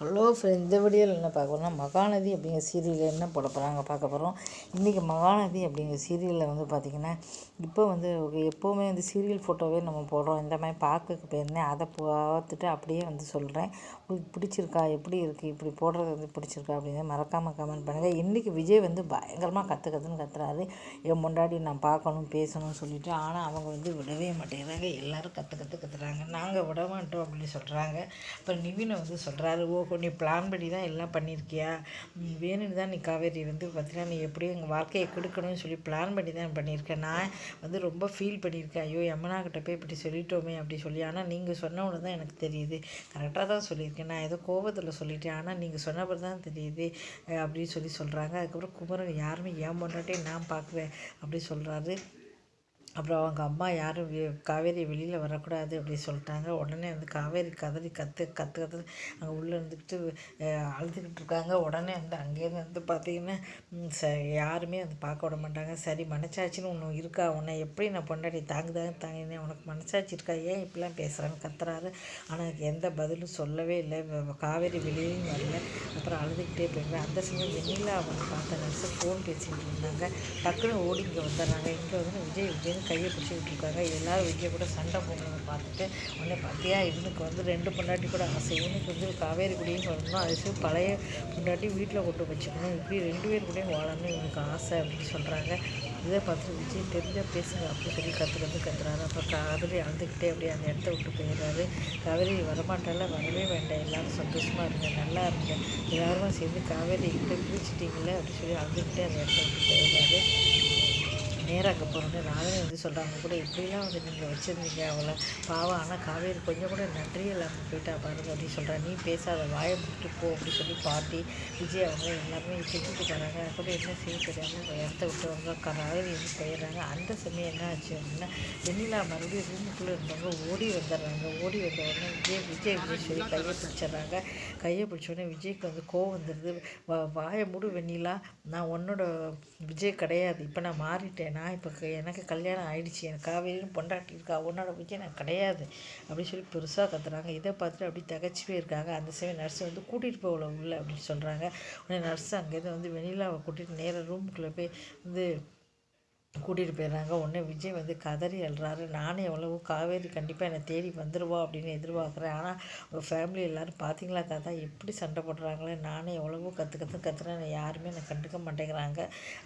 Hello friend இந்த வீடியோவில் என்ன பார்க்க போகிறோம்னா மகாநதி அப்படிங்கிற சீரியலில் என்ன போட போகிறாங்க பார்க்க போகிறோம் இன்றைக்கி மகாநதி அப்படிங்கிற சீரியலில் வந்து பார்த்திங்கன்னா இப்போ வந்து எப்போவுமே வந்து சீரியல் ஃபோட்டோவே நம்ம போடுறோம். இந்த மாதிரி பார்க்க போயிருந்தேன். அதை பார்த்துட்டு அப்படியே வந்து சொல்கிறேன் உங்களுக்கு பிடிச்சிருக்கா? எப்படி இருக்குது இப்படி போடுறது வந்து பிடிச்சிருக்கா? அப்படின்னு மறக்காமல் கமெண்ட் பண்ணுங்கள் இன்றைக்கி விஜய் வந்து பயங்கரமாக கற்று கற்றுன்னு கத்துறாரு. என் முன்னாடி நான் பார்க்கணும் பேசணும்னு சொல்லிட்டு ஆனால் அவங்க வந்து விடவே மாட்டேங்கிறாங்க. எல்லோரும் கற்று கற்று கத்துறாங்க. நாங்கள் விட மாட்டோம் அப்படின்னு சொல்கிறாங்க அப்புறம் நிவினை வந்து சொல்கிறாரு ஓ நீ பிளான் பண்ணி தான் எல்லாம் பண்ணியிருக்கியா? வேணும்னு தான் நீ காவேரி வந்து பார்த்தீங்கன்னா நீ எப்படியும் எங்கள் வாழ்க்கையை கொடுக்கணும்னு சொல்லி பிளான் பண்ணி தான் பண்ணியிருக்கேன். நான் வந்து ரொம்ப ஃபீல் பண்ணியிருக்கேன். ஐயோ யமுனா கிட்ட போய் இப்படி சொல்லிட்டோமே அப்படி சொல்லி. ஆனால் நீங்கள் சொன்ன தான் எனக்கு தெரியுது. கரெக்டாக தான் சொல்லியிருக்கேன். நான் ஏதோ கோபத்தில் சொல்லிட்டேன். ஆனால் நீங்கள் சொன்னபடி தான் தெரியுது அப்படின்னு சொல்லி சொல்கிறாங்க அதுக்கப்புறம் குமரன் யாருமே ஏன் பண்ணாட்டே நான் பார்க்குவேன் அப்படி சொல்கிறாரு அப்புறம் அவங்க அம்மா யாரும் காவேரி வெளியில் வரக்கூடாது அப்படி சொல்லிட்டாங்க. உடனே வந்து காவேரி கதறி கற்று கற்று கற்று அங்கே உள்ளே இருந்துக்கிட்டு அழுதுகிட்டு இருக்காங்க. உடனே வந்து அங்கேருந்து வந்து பார்த்திங்கன்னா ச யாருமே வந்து பார்க்க விட மாட்டாங்க. சரி மனசாட்சின்னு ஒன்று இருக்கா? உன்னை எப்படி நான் பொண்டாடி தாங்குதாங்க தாங்கினேன். உனக்கு மனசாட்சி இருக்கா? ஏன் இப்படிலாம் பேசுகிறாங்க கத்துறாரு. ஆனால் எந்த பதிலும் சொல்லவே இல்லை. காவேரி வெளியிலையும் வரல. அப்புறம் அழுதுகிட்டே போயிருந்தேன் அந்த சமயம் வெண்ணிலா அவங்க பார்த்த நர்ஸு ஃபோன் பேசிக்கிட்டு இருந்தாங்க. டக்குன்னு ஓடி இங்கே வந்துடுறாங்க. இங்கே வந்து விஜய் விஜய்னு கையை பிடிச்சி விட்ருக்காங்க எல்லோரும் விஜய் கூட சண்டை போடுறத பார்த்துட்டு உடனே பார்த்தியா இவனுக்கு வந்து ரெண்டு பொண்டாட்டி கூட ஆசை. இவனுக்கு வந்து காவேரி குடியும் வரணும் அது பழைய பொண்டாட்டி வீட்டில் கொண்டு வச்சுக்கணும். இப்படி ரெண்டு பேர் கூடயும் வாழணும் இவனுக்கு ஆசை அப்படின்னு சொல்கிறாங்க இதை பார்த்துட்டு விஜய் தெரிஞ்சால் பேசுங்க அப்படி சொல்லி கற்று கற்று கத்துறாரு. அப்புறம் காவிரி அழுதுகிட்டே அப்படியே அந்த இடத்த விட்டு போயிடுறாரு. காவேரி வரமாட்டால வரவே வேண்டாம். எல்லோரும் சந்தோஷமாக இருங்க. நல்லா இருங்க. எல்லாருமே சேர்ந்து காவேரி கிட்ட பிரிச்சிட்டிங்களே அப்படின்னு சொல்லி அழுதுகிட்டே அந்த இடத்த விட்டு போயிடுறாரு. நேராக அங்கே போகிறோன்னு ராகினி வந்து சொல்கிறாங்க கூட இப்படிலாம் வந்து நீங்கள் வச்சுருந்தீங்க அவளை? பாவம் ஆனால் காவேரி கொஞ்சம் கூட நன்றியே இல்லாமல் போயிட்டா பாருங்க அப்படின்னு சொல்கிறா நீ பேசாத வாயை விட்டு போ அப்படின்னு சொல்லி பாட்டி விஜய் அவங்க எல்லாருமே திட்டிட்டு தராங்க கூட என்ன செய்ய தெரியாமல் இடத்த விட்டு அவங்க ராகினி வந்து போயிடுறாங்க. அந்த சமயம் என்ன ஆச்சு அப்படின்னா வெண்ணிலா மறுபடியும் ரூமுக்குள்ளே இருந்தவங்க ஓடி வந்துடுறாங்க. ஓடி வந்த உடனே விஜய் விஜய் விஜய் சொல்லி கையை பிடிச்சிடுறாங்க. கையை பிடிச்சோடனே விஜய்க்கு வந்து கோவம் வந்துடுது. வாயை முடு வெண்ணிலா. நான் உன்னோட விஜய் கிடையாது. இப்போ நான் மாறிட்டேன்? நான் இப்போ எனக்கு கல்யாணம் ஆகிடுச்சி எனக்கு காவேரின்னு பொண்டாட்டி இருக்கா? உன்னோட விஜய் எனக்கு கிடையாது. அப்படின்னு சொல்லி பெருசாக கத்துறாங்க. இதை பார்த்துட்டு அப்படி தகச்சுவே இருக்காங்க. அந்த சமயம் நர்ஸை வந்து கூட்டிகிட்டு போகல உள்ள அப்படின்னு சொல்கிறாங்க உடனே நர்ஸ் அங்கேருந்து வந்து வெண்ணிலாவை கூட்டிகிட்டு நேராக ரூமுக்குள்ளே போய் வந்து கூட்டிகிட்டு போயிடுறாங்க. உடனே விஜய் வந்து கதறி அழுறாரு. நானே எவ்வளவோ காவேரி கண்டிப்பாக என்னை தேடி வந்துடுவா அப்படின்னு எதிர்பார்க்குறேன். ஆனால் உங்கள் ஃபேமிலி எல்லோரும் பார்த்தீங்களா தாத்தா? எப்படி சண்டை போடுறாங்களே? நானே எவ்வளவோ கற்று கற்று கற்றுறேன் யாருமே என்னை கண்டுக்க மாட்டேங்கிறாங்க.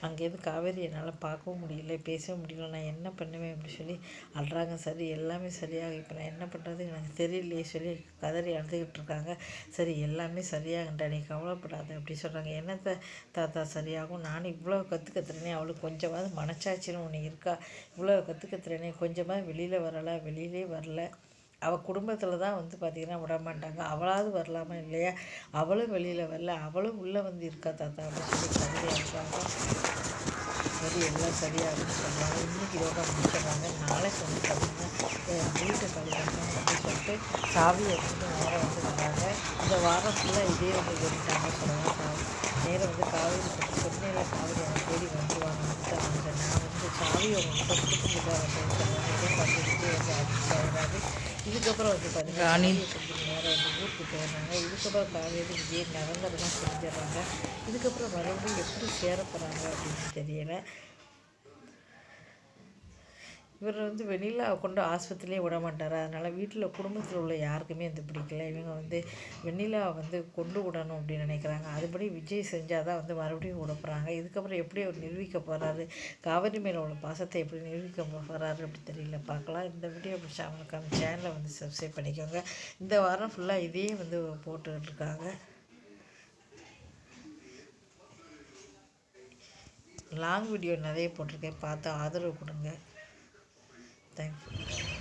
அங்கேருந்து காவேரி என்னால் பார்க்கவும் முடியல பேசவும் முடியல. நான் என்ன பண்ணுவேன் அப்படி சொல்லி அழுறாங்க. சரி எல்லாமே சரியாக. இப்போ நான் என்ன பண்ணுறது எனக்கு தெரியலையே சொல்லி கதறி அழுதுகிட்டு இருக்காங்க. சரி எல்லாமே சரியாகண்டா. நீ கவலைப்படாத அப்படி சொல்கிறாங்க என்னத்தை தாத்தா? சரியாகும். நான் இவ்வளோ கற்று கற்றுறேனே அவளுக்கு கொஞ்சமாவது மனச்சா மனசாட்சின்னு ஒன்று இருக்கா? இவ்வளோ கற்றுக்கத்துறேனே கொஞ்சமாக வெளியில் வரலை வெளியிலே வரல. அவள் குடும்பத்தில் தான் வந்து பார்த்திங்கன்னா விட மாட்டாங்க. அவளாவது வரலாமா இல்லையா? அவளும் வெளியில் வரல. அவளும் உள்ளே வந்து இருக்கா தாத்தா? அப்படின்னு சொல்லி கவிதை சரி எல்லாம் சரியாகுன்னு சொல்கிறாங்க இன்றைக்கி யோகா முடிச்சிடுறாங்க. நாளைக்கு வந்து பார்த்திங்கன்னா வீட்டை கழுவணும் அப்படின்னு சொல்லிட்டு சாவி எடுத்துகிட்டு நேரம் வந்து வராங்க. இந்த வாரம் ஃபுல்லாக இதே வந்து வெடிட்டாங்க சொல்லுவாங்க நேரம் வந்து காவேரி பற்றி சொன்னேன் காவேரி அவங்க தேடி வந்துடுவாங்க வந்து நான் வந்து சாவி அவங்ககிட்ட கொடுத்துட்டு அப்படின்னு சொன்னாங்க அதிர்ச்சி இதுக்கப்புறம் வந்து பார்த்தீங்கன்னா நேரம் வந்து ஊருக்கு போயிடுறாங்க. இதுக்கப்புறம் காவேரி விஜய் நடந்ததெல்லாம் செஞ்சிடறாங்க. இதுக்கப்புறம் மறுபடியும் எப்படி சேர போகிறாங்க அப்படின்னு தெரியலை. இவர் வந்து வெளியில் கொண்டு ஆஸ்பத்திரியிலே விட மாட்டார் அதனால் வீட்டில் குடும்பத்தில் உள்ள யாருக்குமே வந்து பிடிக்கல. இவங்க வந்து வெண்ணிலா வந்து கொண்டு விடணும் அப்படின்னு நினைக்கிறாங்க. அதுபடி விஜய் செஞ்சால் தான் வந்து மறுபடியும் விடப்படுறாங்க இதுக்கப்புறம் எப்படி அவர் நிரூபிக்க போகிறாரு காவிரி மேலே உள்ள பாசத்தை எப்படி நிரூபிக்க போகிறாரு அப்படி தெரியல. பார்க்கலாம். இந்த வீடியோ பிடிச்சா அவங்களுக்கான சேனலை வந்து சப்ஸ்கிரைப் பண்ணிக்கோங்க. இந்த வாரம் ஃபுல்லாக இதையே வந்து போட்டுக்கிட்டு இருக்காங்க. லாங் வீடியோ நிறைய போட்டிருக்கேன். பார்த்து ஆதரவு கொடுங்க. time.